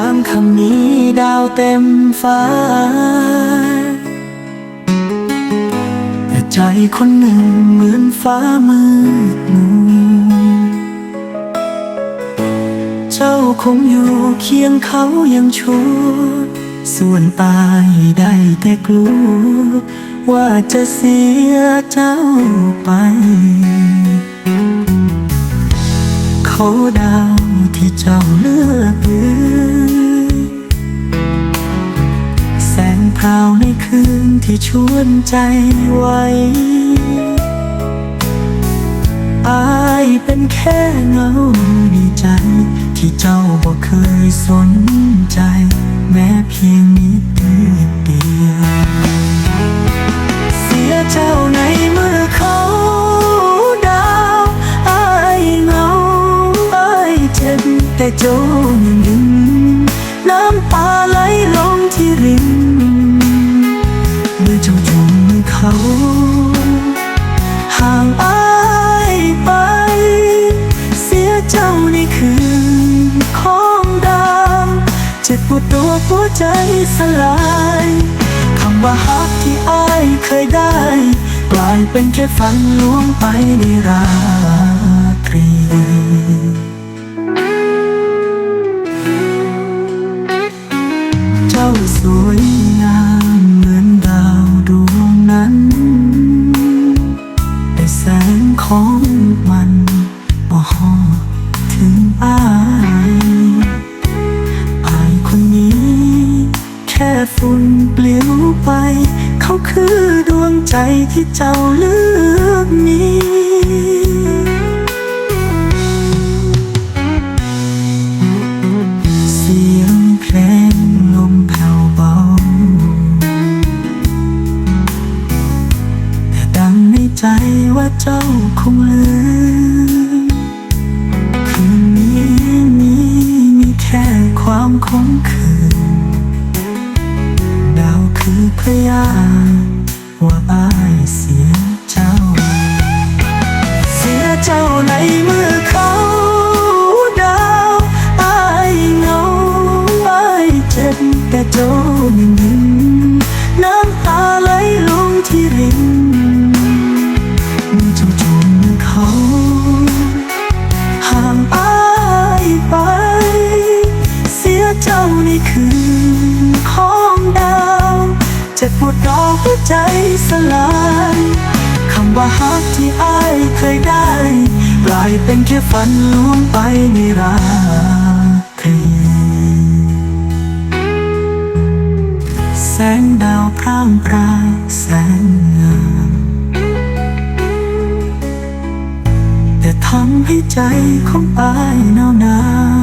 ามคำนี้ดาวเต็มฟ้า แต่ใจคนหนึ่งเหมือนฟ้ามืดมัวเจ้าคงอยู่เคียงเขายังชั่วส่วนตายได้แต่กลัวว่าจะเสียเจ้าไปเขาดาวที่เจ้าเลือกเลือ งพราวในคืนที่ชวนใจไว้อายเป็นแค่เงาดีใจ ที่เจ้าบ่เคยสนใจ แม้เพียงนิดเดียวเสียเจ้าในมือเขาดาวอายเงาอายเจ็บแต่โจยังดึงน้ำตาไหลลงที่ริม หัวใจสลายคำว่าฮักที่อายเคยได้ กลายเป็นแค่ฝันลวงไปในราตรีเจ้าสวยงามเหมือนดาวดวงนั้นแต่แสงของมันบ่ฮอดถึงอาย ฝุ่นเปลิวไป เขาคือดวงใจที่เจ้าเลือกมีเสียงเพลงลมแผ่วเบาแต่ดังในใจว่าเจ้าคงลืมคืนนี้มีมีแค่ความคงคืน คือพยา ว่าอายเสียเจ้า เสียเจ้าในมือเขาดาวอายเงาอายเจ็บแต่เจ้ายังยิ้มน้ำตาไหลลงที่ริมเมื่อเจ้าจูงมือเขาห่างอายไป เสียเจ้าในคืนของดาว เจ็บปวดร้าวหัวใจสลายคำว่าฮักที่อายเคยได้กลายเป็นแค่ฝันลวงไปในราตรีแสงดาวพร่างพรายแสงงามแต่ทำให้ใจของอายหนาวหนาว